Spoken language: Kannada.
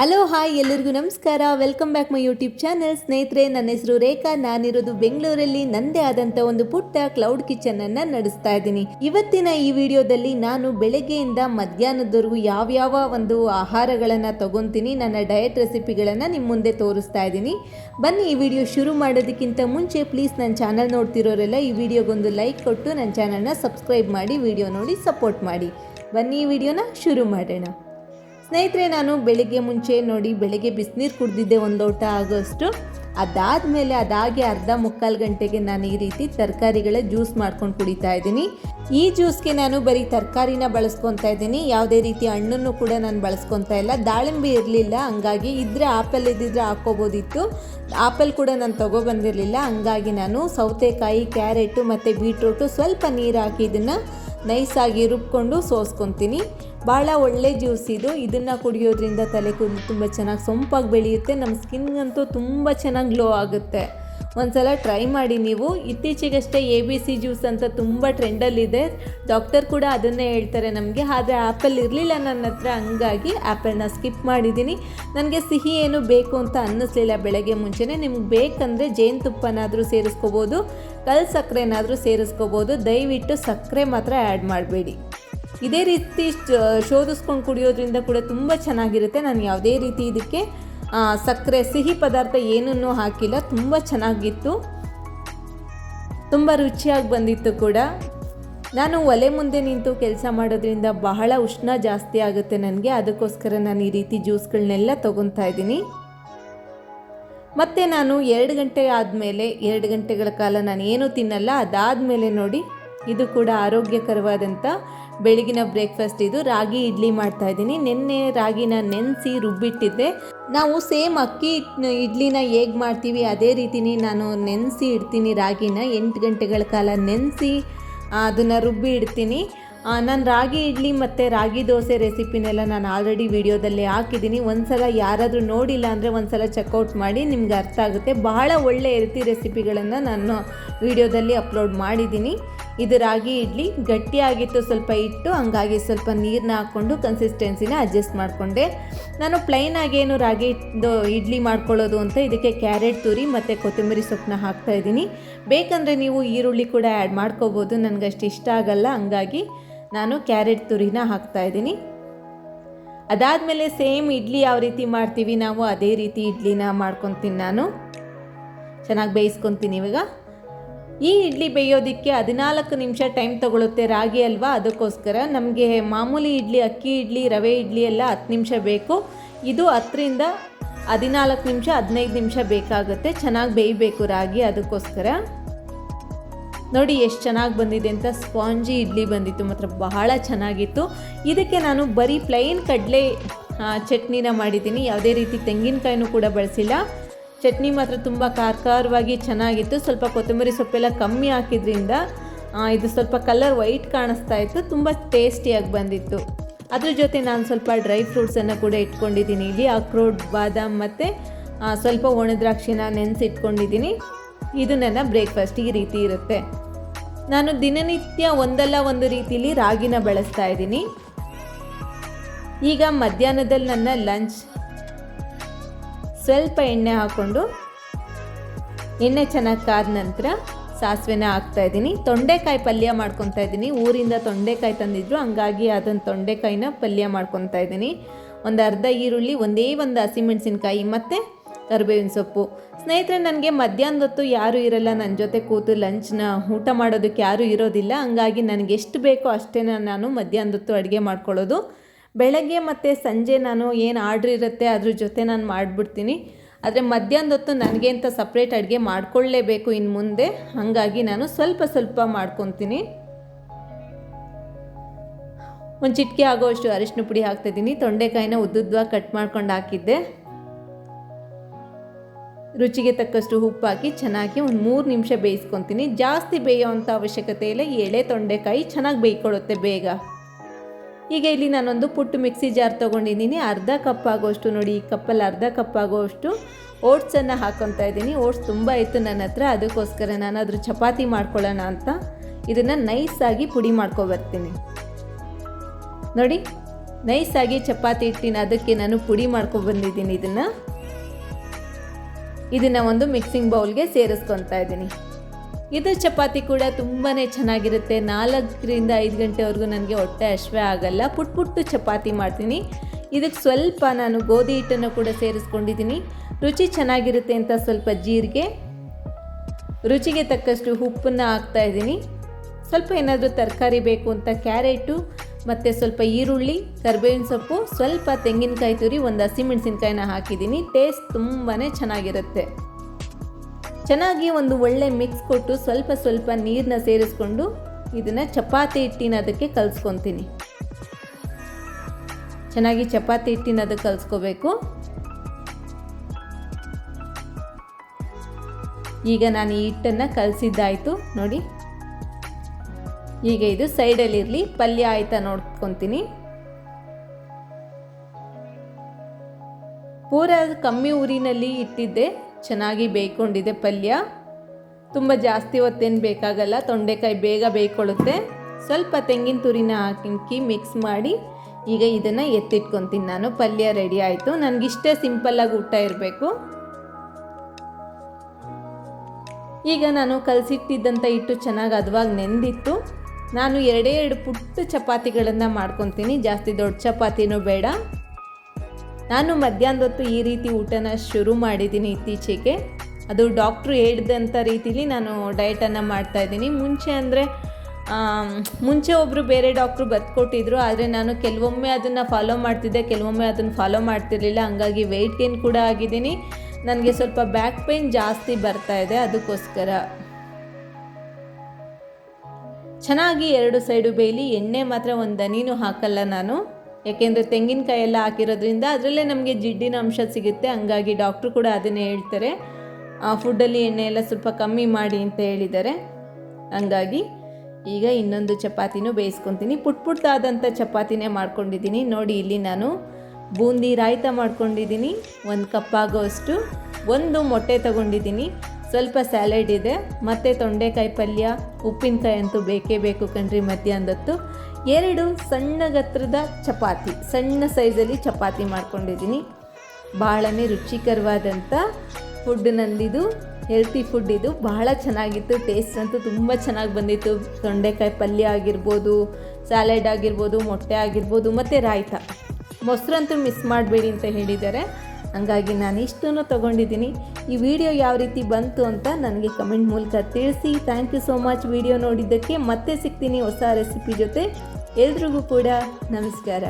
ಹಲೋ ಹಾಯ್ ಎಲ್ಲರಿಗೂ ನಮಸ್ಕಾರ. Welcome back my YouTube channel ಸ್ನೇಹಿತರೆ, ನನ್ನ ಹೆಸರು ರೇಖಾ. ನಾನಿರೋದು ಬೆಂಗಳೂರಲ್ಲಿ. ನಂದೇ ಆದಂಥ ಒಂದು ಪುಟ್ಟ ಕ್ಲೌಡ್ ಕಿಚನ್ ಅನ್ನ ನಡೆಸ್ತಾ ಇದ್ದೀನಿ. ಇವತ್ತಿನ ಈ ವಿಡಿಯೋದಲ್ಲಿ ನಾನು ಬೆಳಗ್ಗೆಯಿಂದ ಮಧ್ಯಾಹ್ನದವರೆಗೂ ಯಾವ್ಯಾವ ಒಂದು ಆಹಾರಗಳನ್ನು ತಗೊಂತೀನಿ, ನನ್ನ ಡಯಟ್ ರೆಸಿಪಿಗಳನ್ನು ನಿಮ್ಮ ಮುಂದೆ ತೋರಿಸ್ತಾ ಇದ್ದೀನಿ. ಬನ್ನಿ, ಈ ವಿಡಿಯೋ ಶುರು ಮಾಡೋದಕ್ಕಿಂತ ಮುಂಚೆ ಪ್ಲೀಸ್ ನನ್ನ ಚಾನಲ್ ನೋಡ್ತಿರೋರೆಲ್ಲ ಈ ವಿಡಿಯೋಗೊಂದು ಲೈಕ್ ಕೊಟ್ಟು ನನ್ನ ಚಾನಲ್ನ ಸಬ್ಸ್ಕ್ರೈಬ್ ಮಾಡಿ ವಿಡಿಯೋ ನೋಡಿ ಸಪೋರ್ಟ್ ಮಾಡಿ. ಬನ್ನಿ, ಈ ವಿಡಿಯೋನ ಶುರು ಮಾಡೋಣ. ಸ್ನೇಹಿತರೆ, ನಾನು ಬೆಳಿಗ್ಗೆ ಮುಂಚೆ ನೋಡಿ ಬೆಳಿಗ್ಗೆ ಬಿಸಿನೀರು ಕುಡಿದಿದ್ದೆ ಒಂದು ಲೋಟ ಆಗೋಷ್ಟು. ಅದಾದಮೇಲೆ ಅದಾಗಿ ಅರ್ಧ ಮುಕ್ಕಾಲು ಗಂಟೆಗೆ ನಾನು ಈ ರೀತಿ ತರಕಾರಿಗಳ ಜ್ಯೂಸ್ ಮಾಡ್ಕೊಂಡು ಕುಡಿತಾ ಇದ್ದೀನಿ. ಈ ಜ್ಯೂಸ್ಗೆ ನಾನು ಬರೀ ತರಕಾರಿನ ಬಳಸ್ಕೊತಾ ಇದ್ದೀನಿ. ಯಾವುದೇ ರೀತಿ ಹಣ್ಣನ್ನು ಕೂಡ ನಾನು ಬಳಸ್ಕೊತಾ ಇಲ್ಲ. ದಾಳಿಂಬೆ ಇರಲಿಲ್ಲ, ಹಂಗಾಗಿ ಇದ್ದರೆ ಆಪಲ್ ಇದ್ದಿದ್ರೆ ಹಾಕ್ಕೋಬೋದಿತ್ತು ಆಪಲ್ ಕೂಡ ನಾನು ತೊಗೊಬಂದಿರಲಿಲ್ಲ, ಹಂಗಾಗಿ ನಾನು ಸೌತೆಕಾಯಿ, ಕ್ಯಾರೆಟು ಮತ್ತು ಬೀಟ್ರೂಟು ಸ್ವಲ್ಪ ನೀರು ಹಾಕಿ ಇದನ್ನು ನೈಸಾಗಿ ರುಬ್ಕೊಂಡು ಸೋಸ್ಕೊತೀನಿ. ಭಾಳ ಒಳ್ಳೆ ಜ್ಯೂಸ್ ಇದು. ಇದನ್ನು ಕುಡಿಯೋದ್ರಿಂದ ತಲೆ ಕೂದಲು ತುಂಬ ಚೆನ್ನಾಗಿ ಸೊಂಪಾಗಿ ಬೆಳೆಯುತ್ತೆ. ನಮ್ಮ ಸ್ಕಿನ್ಗಂತೂ ತುಂಬ ಚೆನ್ನಾಗಿ ಗ್ಲೋ ಆಗುತ್ತೆ. ಒಂದ್ಸಲ ಟ್ರೈ ಮಾಡಿ ನೀವು. ಇತ್ತೀಚೆಗಷ್ಟೇ ಎ ಬಿ ಸಿ ಜ್ಯೂಸ್ ಅಂತ ತುಂಬ ಟ್ರೆಂಡಲ್ಲಿದೆ ಡಾಕ್ಟರ್ ಕೂಡ ಅದನ್ನೇ ಹೇಳ್ತಾರೆ ನಮಗೆ. ಆದರೆ ಆ್ಯಪಲ್ ಇರಲಿಲ್ಲ ನನ್ನ ಹತ್ರ. ಹಂಗಾಗಿ ಆ್ಯಪಲ್ನ ಸ್ಕಿಪ್ ಮಾಡಿದ್ದೀನಿ ನನಗೆ ಸಿಹಿ ಏನು ಬೇಕು ಅಂತ ಅನ್ನಿಸ್ಲಿಲ್ಲ ಬೆಳಗ್ಗೆ ಮುಂಚೆನೇ. ನಿಮ್ಗೆ ಬೇಕಂದರೆ ಜೇನುತುಪ್ಪನಾದರೂ ಸೇರಿಸ್ಕೋಬೋದು. ಕಲ್ ಸಕ್ಕರೆನಾದರೂ ಸೇರಿಸ್ಕೋಬೋದು. ದಯವಿಟ್ಟು ಸಕ್ಕರೆ ಮಾತ್ರ ಆ್ಯಡ್ ಮಾಡಬೇಡಿ. ಇದೇ ರೀತಿ ಶೋಧಿಸ್ಕೊಂಡು ಕುಡಿಯೋದ್ರಿಂದ ಕೂಡ ತುಂಬ ಚೆನ್ನಾಗಿರುತ್ತೆ. ನಾನು ಯಾವುದೇ ರೀತಿ ಇದಕ್ಕೆ ಸಕ್ಕರೆ ಸಿಹಿ ಪದಾರ್ಥ ಏನನ್ನು ಹಾಕಿಲ್ಲ, ತುಂಬ ಚೆನ್ನಾಗಿತ್ತು. ತುಂಬ ರುಚಿಯಾಗಿ ಬಂದಿತ್ತು ಕೂಡ. ನಾನು ಒಲೆ ಮುಂದೆ ನಿಂತು ಕೆಲಸ ಮಾಡೋದ್ರಿಂದ ಬಹಳ ಉಷ್ಣ ಜಾಸ್ತಿ ಆಗುತ್ತೆ ನನಗೆ. ಅದಕ್ಕೋಸ್ಕರ ನಾನು ಈ ರೀತಿ ಜ್ಯೂಸ್ಗಳನ್ನೆಲ್ಲ ತೊಗೊತಾ ಇದ್ದೀನಿ. ಮತ್ತು ನಾನು ಎರಡು ಗಂಟೆ ಆದಮೇಲೆ, ಎರಡು ಗಂಟೆಗಳ ಕಾಲ ನಾನು ಏನೂ ತಿನ್ನಲ್ಲ. ಅದಾದಮೇಲೆ ನೋಡಿ ಇದು ಕೂಡ ಆರೋಗ್ಯಕರವಾದಂಥ ಬೆಳಗಿನ ಬ್ರೇಕ್ಫಾಸ್ಟ್ ಇದು. ರಾಗಿ ಇಡ್ಲಿ ಮಾಡ್ತಾ ಇದ್ದೀನಿ. ನಿನ್ನೆ ರಾಗಿನ ನೆನೆಸಿ ರುಬ್ಬಿಟ್ಟಿದ್ದೆ. ನಾವು ಸೇಮ್ ಅಕ್ಕಿ ಇಡ್ಲಿನ ಹೇಗೆ ಮಾಡ್ತೀವಿ, ಅದೇ ರೀತಿನೇ ನಾನು ನೆನೆಸಿ ಇಡ್ತೀನಿ ರಾಗಿನ. ಎಂಟು ಗಂಟೆಗಳ ಕಾಲ ನೆನೆಸಿ ಅದನ್ನು ರುಬ್ಬಿ ಇಡ್ತೀನಿ. ನಾನು ರಾಗಿ ಇಡ್ಲಿ ಮತ್ತು ರಾಗಿ ದೋಸೆ ರೆಸಿಪಿನೆಲ್ಲ ನಾನು ಆಲ್ರೆಡಿ ವಿಡಿಯೋದಲ್ಲಿ ಹಾಕಿದ್ದೀನಿ. ಒಂದ್ಸಲ ಯಾರಾದರೂ ನೋಡಿಲ್ಲ ಅಂದರೆ ಒಂದ್ಸಲ ಚೆಕ್ಔಟ್ ಮಾಡಿ ನಿಮ್ಗೆ ಅರ್ಥ ಆಗುತ್ತೆ. ಬಹಳ ಒಳ್ಳೆಯ ರೀತಿ ರೆಸಿಪಿಗಳನ್ನು ನಾನು ವಿಡಿಯೋದಲ್ಲಿ ಅಪ್ಲೋಡ್ ಮಾಡಿದ್ದೀನಿ. ಇದು ರಾಗಿ ಇಡ್ಲಿ, ಗಟ್ಟಿಯಾಗಿತ್ತು ಸ್ವಲ್ಪ ಇಟ್ಟು ಹಂಗಾಗಿ ಸ್ವಲ್ಪ ನೀರನ್ನ ಹಾಕ್ಕೊಂಡು ಕನ್ಸಿಸ್ಟೆನ್ಸಿನ ಅಡ್ಜಸ್ಟ್ ಮಾಡಿಕೊಂಡೆ. ನಾನು ಪ್ಲೈನ್ ಆಗೇನು ರಾಗಿ ಇಡ್ಲಿ ಮಾಡ್ಕೊಳ್ಳೋದು ಅಂತ ಇದಕ್ಕೆ ಕ್ಯಾರೆಟ್ ತುರಿ ಮತ್ತು ಕೊತ್ತಂಬರಿ ಸೊಪ್ಪನ್ನ ಹಾಕ್ತಾ ಇದ್ದೀನಿ. ಬೇಕಂದರೆ ನೀವು ಈರುಳ್ಳಿ ಕೂಡ ಆ್ಯಡ್ ಮಾಡ್ಕೋಬೋದು ನನಗಷ್ಟು ಇಷ್ಟ ಆಗಲ್ಲ, ಹಂಗಾಗಿ ನಾನು ಕ್ಯಾರೆಟ್ ತುರಿನ ಹಾಕ್ತಾ ಇದ್ದೀನಿ. ಅದಾದಮೇಲೆ ಸೇಮ್ ಇಡ್ಲಿ ಯಾವ ರೀತಿ ಮಾಡ್ತೀವಿ ನಾವು, ಅದೇ ರೀತಿ ಇಡ್ಲಿನ ಮಾಡ್ಕೊತೀನಿ ನಾನು. ಚೆನ್ನಾಗಿ ಬೇಯಿಸ್ಕೊತೀನಿ ಇವಾಗ. ಈ ಇಡ್ಲಿ ಬೇಯೋದಕ್ಕೆ ಹದಿನಾಲ್ಕು ನಿಮಿಷ ಟೈಮ್ ತಗೊಳುತ್ತೆ ರಾಗಿ ಅಲ್ವಾ? ಅದಕ್ಕೋಸ್ಕರ ನಮಗೆ ಮಾಮೂಲಿ ಇಡ್ಲಿ, ಅಕ್ಕಿ ಇಡ್ಲಿ, ರವೆ ಇಡ್ಲಿ ಎಲ್ಲ ಹತ್ತು ನಿಮಿಷ ಬೇಕು. ಇದು ಹತ್ತರಿಂದ ಹದಿನಾಲ್ಕು ನಿಮಿಷ, ಹದಿನೈದು ನಿಮಿಷ ಬೇಕಾಗುತ್ತೆ. ಚೆನ್ನಾಗಿ ಬೇಯಬೇಕು ರಾಗಿ. ಅದಕ್ಕೋಸ್ಕರ ನೋಡಿ ಎಷ್ಟು ಚೆನ್ನಾಗಿ ಬಂದಿದೆ ಅಂತ. ಸ್ಪಾಂಜಿ ಇಡ್ಲಿ ಬಂದಿತ್ತು, ಮಾತ್ರ ಬಹಳ ಚೆನ್ನಾಗಿತ್ತು. ಇದಕ್ಕೆ ನಾನು ಬರೀ ಪ್ಲೈನ್ ಕಡಲೆ ಚಟ್ನಿನ ಮಾಡಿದ್ದೀನಿ. ಯಾವುದೇ ರೀತಿ ತೆಂಗಿನಕಾಯಿನೂ ಕೂಡ ಬಳಸಿಲ್ಲ. ಚಟ್ನಿ ಮಾತ್ರ ತುಂಬ ಖಾರ ಖಾರವಾಗಿ ಚೆನ್ನಾಗಿತ್ತು. ಸ್ವಲ್ಪ ಕೊತ್ತಂಬರಿ ಸೊಪ್ಪೆಲ್ಲ ಕಮ್ಮಿ ಹಾಕಿದ್ರಿಂದ ಇದು ಸ್ವಲ್ಪ ಕಲರ್ ವೈಟ್ ಕಾಣಿಸ್ತಾ ಇತ್ತು, ತುಂಬ ಟೇಸ್ಟಿಯಾಗಿ ಬಂದಿತ್ತು. ಅದ್ರ ಜೊತೆ ನಾನು ಸ್ವಲ್ಪ ಡ್ರೈ ಫ್ರೂಟ್ಸನ್ನು ಕೂಡ ಇಟ್ಕೊಂಡಿದ್ದೀನಿ. ಇಲ್ಲಿ ಅಕ್ರೋಟ್ ಬಾದಾಮ್ ಮತ್ತು ಸ್ವಲ್ಪ ಒಣದ್ರಾಕ್ಷಿನ ನೆನೆಸಿಟ್ಕೊಂಡಿದ್ದೀನಿ. ಇದು ನನ್ನ ಬ್ರೇಕ್ಫಾಸ್ಟ್ ಈ ರೀತಿ ಇರುತ್ತೆ. ನಾನು ದಿನನಿತ್ಯ ಒಂದಲ್ಲ ಒಂದು ರೀತಿಯಲ್ಲಿ ರಾಗಿನ ಬಳಸ್ತಾ ಇದ್ದೀನಿ. ಈಗ ಮಧ್ಯಾಹ್ನದಲ್ಲಿ ನನ್ನ ಲಂಚ್ ಸ್ವಲ್ಪ ಎಣ್ಣೆ ಹಾಕ್ಕೊಂಡು ಎಣ್ಣೆ ಚೆನ್ನಾಗಿ ಕಾದ ನಂತರ ಸಾಸಿವೆನ ಹಾಕ್ತಾ ಇದ್ದೀನಿ. ತೊಂಡೆಕಾಯಿ ಪಲ್ಯ ಮಾಡ್ಕೊತಾ ಇದ್ದೀನಿ. ಊರಿಂದ ತೊಂಡೆಕಾಯಿ ತಂದಿದ್ರು, ಹಂಗಾಗಿ ಅದನ್ನು ತೊಂಡೆಕಾಯಿನ ಪಲ್ಯ ಮಾಡ್ಕೊತಾ ಇದ್ದೀನಿ. ಒಂದು ಅರ್ಧ ಈರುಳ್ಳಿ, ಒಂದೇ ಒಂದು ಹಸಿಮೆಣಸಿನ್ಕಾಯಿ, ಮತ್ತು ಕರಿಬೇವಿನ ಸೊಪ್ಪು. ಸ್ನೇಹಿತರೆ, ನನಗೆ ಮಧ್ಯಾಹ್ನದ ಹೊತ್ತು ಯಾರೂ ಇರಲ್ಲ. ನನ್ನ ಜೊತೆ ಕೂತು ಲಂಚ್ನ, ಊಟ ಮಾಡೋದಕ್ಕೆ ಯಾರೂ ಇರೋದಿಲ್ಲ. ಹಂಗಾಗಿ ನನಗೆ ಎಷ್ಟು ಬೇಕೋ ಅಷ್ಟೇ ನಾನು ಮಧ್ಯಾಹ್ನದ ಹೊತ್ತು ಅಡುಗೆ ಮಾಡ್ಕೊಳ್ಳೋದು. ಬೆಳಗ್ಗೆ ಮತ್ತು ಸಂಜೆ ನಾನು ಏನು ಆರ್ಡ್ರ್ ಇರುತ್ತೆ ಅದ್ರ ಜೊತೆ ನಾನು ಮಾಡಿಬಿಡ್ತೀನಿ. ಆದರೆ ಮಧ್ಯಾಹ್ನದ ಹೊತ್ತು ನನಗೆ ಅಂತ ಸಪ್ರೇಟ್ ಅಡುಗೆ ಮಾಡ್ಕೊಳ್ಳೇಬೇಕು ಇನ್ನು ಮುಂದೆ. ಹಾಗಾಗಿ ನಾನು ಸ್ವಲ್ಪ ಸ್ವಲ್ಪ ಮಾಡ್ಕೊತೀನಿ. ಒಂದು ಚಿಟಿಕೆ ಆಗೋಷ್ಟು ಅರಿಶಿನ ಪುಡಿ ಹಾಕ್ತಿದ್ದೀನಿ ತೊಂಡೆಕಾಯಿನ ಉದ್ದುದ್ವಾಗಿ ಕಟ್ ಮಾಡ್ಕೊಂಡು ಹಾಕಿದ್ದೆ. ರುಚಿಗೆ ತಕ್ಕಷ್ಟು ಉಪ್ಪು ಹಾಕಿ ಚೆನ್ನಾಗಿ ಒಂದು ಮೂರು ನಿಮಿಷ ಬೇಯಿಸ್ಕೊತೀನಿ. ಜಾಸ್ತಿ ಬೇಯೋ ಅಂಥ ಅವಶ್ಯಕತೆ ಇಲ್ಲ. ಎಳೆ ತೊಂಡೆಕಾಯಿ ಚೆನ್ನಾಗಿ ಬೇಯ್ಕೊಳ್ಳುತ್ತೆ ಬೇಗ. ಈಗ ಇಲ್ಲಿ ನಾನೊಂದು ಪುಟ್ಟು ಮಿಕ್ಸಿ ಜಾರ್ ತೊಗೊಂಡಿದ್ದೀನಿ. ಅರ್ಧ ಕಪ್ ಆಗೋಷ್ಟು ನೋಡಿ, ಈ ಕಪ್ಪಲ್ಲಿ ಅರ್ಧ ಕಪ್ ಆಗೋಷ್ಟು ಓಟ್ಸನ್ನು ಹಾಕೊತಾ ಇದ್ದೀನಿ. ಓಟ್ಸ್ ತುಂಬ ಇತ್ತು ನನ್ನ ಹತ್ರ, ಅದಕ್ಕೋಸ್ಕರ ನಾನು ಅದ್ರ ಚಪಾತಿ ಮಾಡ್ಕೊಳ್ಳೋಣ ಅಂತ ಇದನ್ನು ನೈಸಾಗಿ ಪುಡಿ ಮಾಡ್ಕೊಬರ್ತೀನಿ. ನೋಡಿ, ನೈಸಾಗಿ ಚಪಾತಿ ಇಟ್ಟಿನ ಅದಕ್ಕೆ ನಾನು ಪುಡಿ ಮಾಡ್ಕೊಬಂದಿದ್ದೀನಿ ಇದನ್ನು. ಇದನ್ನು ಒಂದು ಮಿಕ್ಸಿಂಗ್ ಬೌಲ್ಗೆ ಸೇರಿಸ್ಕೊತಾ ಇದ್ದೀನಿ. ಇದು ಚಪಾತಿ ಕೂಡ ತುಂಬಾ ಚೆನ್ನಾಗಿರುತ್ತೆ. ನಾಲ್ಕರಿಂದ ಐದು ಗಂಟೆವರೆಗೂ ನನಗೆ ಹೊಟ್ಟೆ ಅಶ್ವೇ ಆಗಲ್ಲ. ಪುಟ್ ಪುಟ್ಟು ಚಪಾತಿ ಮಾಡ್ತೀನಿ. ಇದಕ್ಕೆ ಸ್ವಲ್ಪ ನಾನು ಗೋಧಿ ಹಿಟ್ಟನ್ನು ಕೂಡ ಸೇರಿಸ್ಕೊಂಡಿದ್ದೀನಿ. ರುಚಿ ಚೆನ್ನಾಗಿರುತ್ತೆ ಅಂತ ಸ್ವಲ್ಪ ಜೀರಿಗೆ, ರುಚಿಗೆ ತಕ್ಕಷ್ಟು ಉಪ್ಪನ್ನು ಹಾಕ್ತಾ ಇದ್ದೀನಿ. ಸ್ವಲ್ಪ ಏನಾದರೂ ತರಕಾರಿ ಬೇಕು ಅಂತ ಕ್ಯಾರೆಟು, ಮತ್ತು ಸ್ವಲ್ಪ ಈರುಳ್ಳಿ, ಕರಿಬೇವಿನ ಸೊಪ್ಪು, ಸ್ವಲ್ಪ ತೆಂಗಿನಕಾಯಿ ತುರಿ, ಒಂದು ಹಸಿಮೆಣಸಿನ್ಕಾಯಿನ ಹಾಕಿದ್ದೀನಿ. ಟೇಸ್ಟ್ ತುಂಬಾ ಚೆನ್ನಾಗಿರುತ್ತೆ. ಚೆನ್ನಾಗಿ ಒಂದು ಒಳ್ಳೆ ಮಿಕ್ಸ್ ಕೊಟ್ಟು ಸ್ವಲ್ಪ ಸ್ವಲ್ಪ ನೀರನ್ನ ಸೇರಿಸ್ಕೊಂಡು ಇದನ್ನು ಚಪಾತಿ ಹಿಟ್ಟಿನ ಅದಕ್ಕೆ ಕಲಿಸ್ಕೊತೀನಿ. ಚೆನ್ನಾಗಿ ಚಪಾತಿ ಹಿಟ್ಟಿನ ಅದಕ್ಕೆ ಕಲಿಸ್ಕೋಬೇಕು. ಈಗ ನಾನು ಈ ಹಿಟ್ಟನ್ನು ಕಲಸಿದ್ದಾಯಿತು, ನೋಡಿ. ಈಗ ಇದು ಸೈಡಲ್ಲಿರಲಿ, ಪಲ್ಯ ಆಯ್ತಾ ನೋಡ್ಕೊತೀನಿ. ಪೂರ ಕಮ್ಮಿ ಊರಿನಲ್ಲಿ ಇಟ್ಟಿದ್ದೆ. ಚೆನ್ನಾಗಿ ಬೇಯ್ಕೊಂಡಿದೆ ಪಲ್ಯ. ತುಂಬ ಜಾಸ್ತಿ ಹೊತ್ತೇನು ಬೇಕಾಗಲ್ಲ, ತೊಂಡೆಕಾಯಿ ಬೇಗ ಬೇಯ್ಕೊಳ್ಳುತ್ತೆ. ಸ್ವಲ್ಪ ತೆಂಗಿನ ತುರಿನ ಹಾಕಿ ಮಿಕ್ಸ್ ಮಾಡಿ ಈಗ ಇದನ್ನು ಎತ್ತಿಟ್ಕೊತೀನಿ ನಾನು. ಪಲ್ಯ ರೆಡಿ ಆಯಿತು. ನನಗಿಷ್ಟೇ ಸಿಂಪಲ್ಲಾಗಿ ಊಟ ಇರಬೇಕು. ಈಗ ನಾನು ಕಲಸಿಟ್ಟಿದ್ದಂಥ ಹಿಟ್ಟು ಚೆನ್ನಾಗಿ ಅದವಾಗ ನೆಂದಿತ್ತು. ನಾನು ಎರಡೇ ಎರಡು ಪುಟ್ಟ ಚಪಾತಿಗಳನ್ನು ಮಾಡ್ಕೊತೀನಿ. ಜಾಸ್ತಿ ದೊಡ್ಡ ಚಪಾತಿನೂ ಬೇಡ. ನಾನು ಮಧ್ಯಾಹ್ನದೊತ್ತು ಈ ರೀತಿ ಊಟನ ಶುರು ಮಾಡಿದ್ದೀನಿ ಇತ್ತೀಚೆಗೆ. ಅದು ಡಾಕ್ಟ್ರು ಹೇಳಿದಂಥ ರೀತಿಲಿ ನಾನು ಡಯಟನ್ನು ಮಾಡ್ತಾಯಿದ್ದೀನಿ ಮುಂಚೆ ಅಂದರೆ ಮುಂಚೆ ಒಬ್ಬರು ಬೇರೆ ಡಾಕ್ಟ್ರು ಬರ್ಕೊಟ್ಟಿದ್ರು ಆದರೆ ನಾನು ಕೆಲವೊಮ್ಮೆ ಅದನ್ನು ಫಾಲೋ ಮಾಡ್ತಿದ್ದೆ, ಕೆಲವೊಮ್ಮೆ ಅದನ್ನು ಫಾಲೋ ಮಾಡ್ತಿರ್ಲಿಲ್ಲ. ಹಂಗಾಗಿ ವೆಯ್ಟ್ ಗೇನ್ ಕೂಡ ಆಗಿದ್ದೀನಿ. ನನಗೆ ಸ್ವಲ್ಪ ಬ್ಯಾಕ್ ಪೇಯ್ನ್ ಜಾಸ್ತಿ ಬರ್ತಾ ಇದೆ, ಅದಕ್ಕೋಸ್ಕರ. ಚೆನ್ನಾಗಿ ಎರಡು ಸೈಡು ಬೇಯಲಿ ಎಣ್ಣೆ ಮಾತ್ರ ಒಂದು ದನಿನೂ ಹಾಕಲ್ಲ ನಾನು. ಯಾಕೆಂದರೆ ತೆಂಗಿನಕಾಯಿ ಎಲ್ಲ ಹಾಕಿರೋದ್ರಿಂದ ಅದರಲ್ಲೇ ನಮಗೆ ಜಿಡ್ಡಿನ ಅಂಶ ಸಿಗುತ್ತೆ. ಹಂಗಾಗಿ ಡಾಕ್ಟ್ರು ಕೂಡ ಅದನ್ನೇ ಹೇಳ್ತಾರೆ. ಫುಡ್ಡಲ್ಲಿ ಎಣ್ಣೆ ಎಲ್ಲ ಸ್ವಲ್ಪ ಕಮ್ಮಿ ಮಾಡಿ ಅಂತ ಹೇಳಿದ್ದಾರೆ. ಹಂಗಾಗಿ ಈಗ ಇನ್ನೊಂದು ಚಪಾತಿನೂ ಬೇಯಿಸ್ಕೊತೀನಿ. ಪುಟ್ ಪುಟ್ಟಾದಂಥ ಚಪಾತಿನೇ ಮಾಡ್ಕೊಂಡಿದ್ದೀನಿ. ನೋಡಿ, ಇಲ್ಲಿ ನಾನು ಬೂಂದಿ ರಾಯ್ತ ಮಾಡ್ಕೊಂಡಿದ್ದೀನಿ. ಒಂದು ಕಪ್ಪಾಗೋ ಅಷ್ಟು ಒಂದು ಮೊಟ್ಟೆ ತಗೊಂಡಿದ್ದೀನಿ. ಸ್ವಲ್ಪ ಸ್ಯಾಲೆಡ್ ಇದೆ. ಮತ್ತು ತೊಂಡೆಕಾಯಿ ಪಲ್ಯ, ಉಪ್ಪಿನಕಾಯಿ ಅಂತೂ ಬೇಕೇ ಬೇಕು ಕಣ್ರಿ ಮಧ್ಯಾಹ್ನದತ್ತು. ಎರಡು ಸಣ್ಣ ಗಾತ್ರದ ಚಪಾತಿ, ಸಣ್ಣ ಸೈಜಲ್ಲಿ ಚಪಾತಿ ಮಾಡ್ಕೊಂಡಿದ್ದೀನಿ. ಭಾಳನೇ ರುಚಿಕರವಾದಂಥ ಫುಡ್ ನಂದಿದು ಹೆಲ್ತಿ ಫುಡ್ ಇದು. ಬಹಳ ಚೆನ್ನಾಗಿತ್ತು ಟೇಸ್ಟ್ ಅಂತೂ ತುಂಬ ಚೆನ್ನಾಗಿ ಬಂದಿತ್ತು. ತೊಂಡೆಕಾಯಿ ಪಲ್ಯ ಆಗಿರ್ಬೋದು ಸ್ಯಾಲೆಡ್ ಆಗಿರ್ಬೋದು, ಮೊಟ್ಟೆ ಆಗಿರ್ಬೋದು, ಮತ್ತು ರಾಯ್ತ. ಮೊಸರಂತೂ ಮಿಸ್ ಮಾಡಬೇಡಿ ಅಂತ ಹೇಳಿದ್ದಾರೆ. ಹಂಗಾಗಿ ನಾನು ಇಷ್ಟನ್ನು ತೊಗೊಂಡಿದ್ದೀನಿ. ಈ ವಿಡಿಯೋ ಯಾವ ರೀತಿ ಬಂತು ಅಂತ ನನಗೆ ಕಮೆಂಟ್ ಮೂಲಕ ತಿಳಿಸಿ. Thank you so much video ನೋಡಿದ್ದಕ್ಕೆ ಮತ್ತೆ ಸಿಗ್ತೀನಿ ಹೊಸ ರೆಸಿಪಿ ಜೊತೆ. ಎಲ್ರಿಗೂ ಕೂಡ ನಮಸ್ಕಾರ.